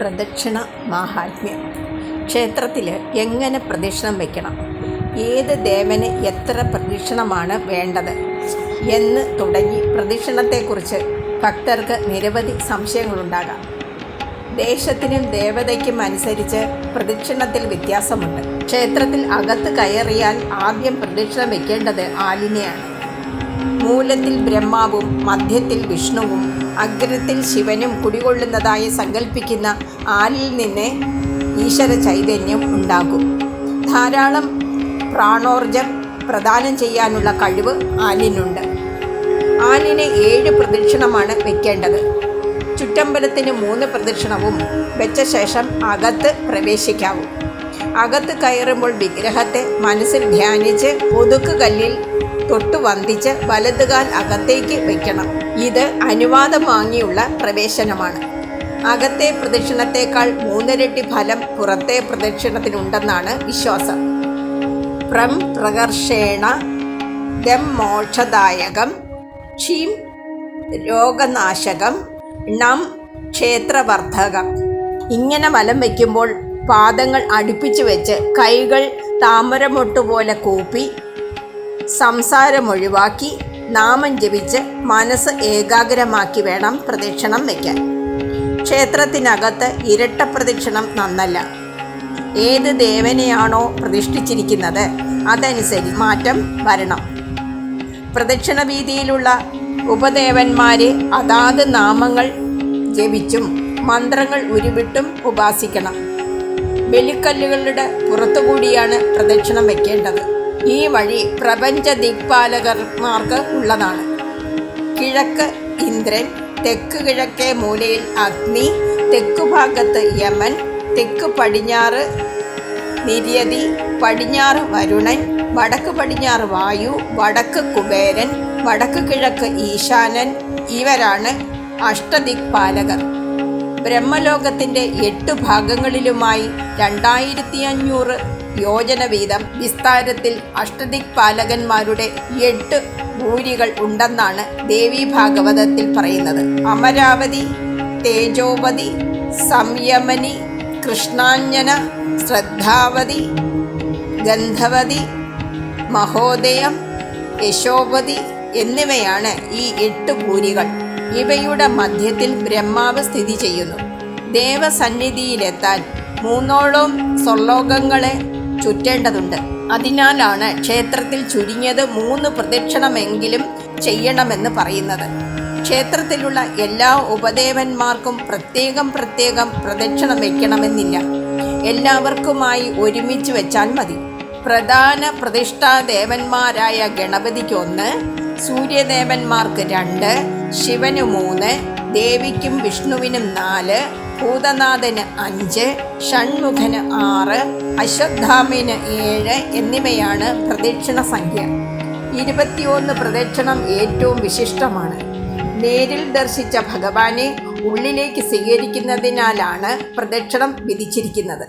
പ്രദക്ഷിണ മാഹാത്മ്യം. ക്ഷേത്രത്തിൽ എങ്ങനെ പ്രദക്ഷിണം വയ്ക്കണം ഏത് ദേവന് എത്ര പ്രദക്ഷിണമാണ് വേണ്ടത്? എന്ന് തുടങ്ങി പ്രദക്ഷിണത്തെക്കുറിച്ച് ഭക്തർക്ക് നിരവധി സംശയങ്ങളുണ്ടാകാം. ദേശത്തിനും ദേവതയ്ക്കും അനുസരിച്ച് പ്രദക്ഷിണത്തിൽ വ്യത്യാസമുണ്ട്. ക്ഷേത്രത്തിൽ അകത്ത് കയറിയാൽ ആദ്യം പ്രദക്ഷിണം വയ്ക്കേണ്ടത് ആലിനെയാണ്. മൂലത്തിൽ ബ്രഹ്മാവും മധ്യത്തിൽ വിഷ്ണുവും അഗ്രത്തിൽ ശിവനും കുടികൊള്ളുന്നതായി സങ്കല്പിക്കുന്ന ആലിൽ നിന്ന് ഈശ്വര ചൈതന്യം ഉണ്ടാകും. ധാരാളം പ്രാണോർജം പ്രദാനം ചെയ്യാനുള്ള കഴിവ് ആലിനുണ്ട് ആലിന് ഏഴ് പ്രദക്ഷിണമാണ് വെക്കേണ്ടത്. ചുറ്റമ്പലത്തിന് മൂന്ന് പ്രദക്ഷിണവും വെച്ച ശേഷം അകത്ത് പ്രവേശിക്കാവും. അകത്ത് കയറുമ്പോൾ വിഗ്രഹത്തെ മനസ്സിൽ ധ്യാനിച്ച് ഒതുക്ക് കല്ലിൽ തൊട്ട് വന്ദിച്ച് വലതുകാൽ അകത്തേക്ക് വയ്ക്കണം ഇത് അനുവാദം വാങ്ങിയുള്ള പ്രവേശനമാണ്. അകത്തെ പ്രദക്ഷിണത്തേക്കാൾ മൂന്നിരട്ടി ഫലം പുറത്തെ പ്രദക്ഷിണത്തിനുണ്ടെന്നാണ് വിശ്വാസം. പ്രം പ്രകർഷേണ ദം മോക്ഷദായകം. ക്ഷീം രോഗനാശകം. ണം ക്ഷേത്രവർദ്ധകം. ഇങ്ങനെ വലം വയ്ക്കുമ്പോൾ പാദങ്ങൾ അടുപ്പിച്ചു വെച്ച് കൈകൾ താമരമൊട്ടുപോലെ കൂപ്പി സംസാരം ഒഴിവാക്കി നാമം ജപിച്ച് മനസ്സ് ഏകാഗ്രമാക്കി വേണം പ്രദക്ഷിണം വയ്ക്കാൻ. ക്ഷേത്രത്തിനകത്ത് ഇരട്ട പ്രദക്ഷിണം നന്നല്ല. ഏത് ദേവനെയാണോ പ്രതിഷ്ഠിച്ചിരിക്കുന്നത് അതനുസരിച്ച് മാറ്റം വരണം. പ്രദക്ഷിണ വീതിയിലുള്ള ഉപദേവന്മാരെ അതാത് നാമങ്ങൾ ജപിച്ചും മന്ത്രങ്ങൾ ഉരുവിട്ടും ഉപാസിക്കണം. ബലിക്കല്ലുകളുടെ പുറത്തുകൂടിയാണ് പ്രദക്ഷിണം വെക്കേണ്ടത് ഈ വഴി പ്രപഞ്ച ദിക്പാലകന്മാർക്ക് ഉള്ളതാണ്. കിഴക്ക് ഇന്ദ്രൻ തെക്ക് കിഴക്കേ മൂലയിൽ അഗ്നി തെക്കുഭാഗത്ത് യമൻ തെക്ക് പടിഞ്ഞാറ് നിര്യതി പടിഞ്ഞാറ് വരുണൻ വടക്ക് പടിഞ്ഞാറ് വായു വടക്ക് കുബേരൻ വടക്ക് കിഴക്ക് ഈശാനൻ ഇവരാണ് അഷ്ടദിക്പാലകർ. ബ്രഹ്മലോകത്തിന്റെ എട്ട് ഭാഗങ്ങളിലുമായി രണ്ടായിരത്തി അഞ്ഞൂറ് യോജന വീതം വിസ്താരത്തിൽ അഷ്ടദിക് പാലകന്മാരുടെ എട്ട് ഭൂരികൾ ഉണ്ടെന്നാണ് ദേവി ഭാഗവതത്തിൽ പറയുന്നത്. അമരാവതി തേജോവതി സംയമനി കൃഷ്ണാഞ്ജന ശ്രദ്ധാവതി ഗന്ധവതി മഹോദയം യശോവതി എന്നിവയാണ് ഈ എട്ട് ഭൂരികൾ ഇവയുടെ മധ്യത്തിൽ ബ്രഹ്മാവ് സ്ഥിതി ചെയ്യുന്നു. ദേവസന്നിധിയിലെത്താൻ മൂന്നോളം സ്വർലോകങ്ങളെ ചുറ്റേണ്ടതുണ്ട്. അതിനാലാണ് ക്ഷേത്രത്തിൽ ചുരുങ്ങിയത് മൂന്ന് പ്രദക്ഷിണമെങ്കിലും ചെയ്യണമെന്ന് പറയുന്നത്. ക്ഷേത്രത്തിലുള്ള എല്ലാ ഉപദേവന്മാർക്കും പ്രത്യേകം പ്രത്യേകം പ്രദക്ഷിണം വയ്ക്കണമെന്നില്ല എല്ലാവർക്കുമായി ഒരുമിച്ച് വെച്ചാൽ മതി. പ്രധാന പ്രതിഷ്ഠാ ദേവന്മാരായ ഗണപതിക്ക് ഒന്ന് സൂര്യദേവന്മാർക്ക് രണ്ട് ശിവന് മൂന്ന് ദേവിക്കും വിഷ്ണുവിനും നാല് ഭൂതനാഥന് അഞ്ച് ഷൺമുഖന് ആറ് അശ്വത്ഥാമിന് ഏഴ് എന്നിവയാണ് പ്രദക്ഷിണ സംഖ്യ. ഇരുപത്തിയൊന്ന് പ്രദക്ഷിണം ഏറ്റവും വിശിഷ്ടമാണ്. നേരിൽ ദർശിച്ച ഭഗവാനെ ഉള്ളിലേക്ക് സ്വീകരിക്കുന്നതിനാലാണ് പ്രദക്ഷിണം വിധിച്ചിരിക്കുന്നത്.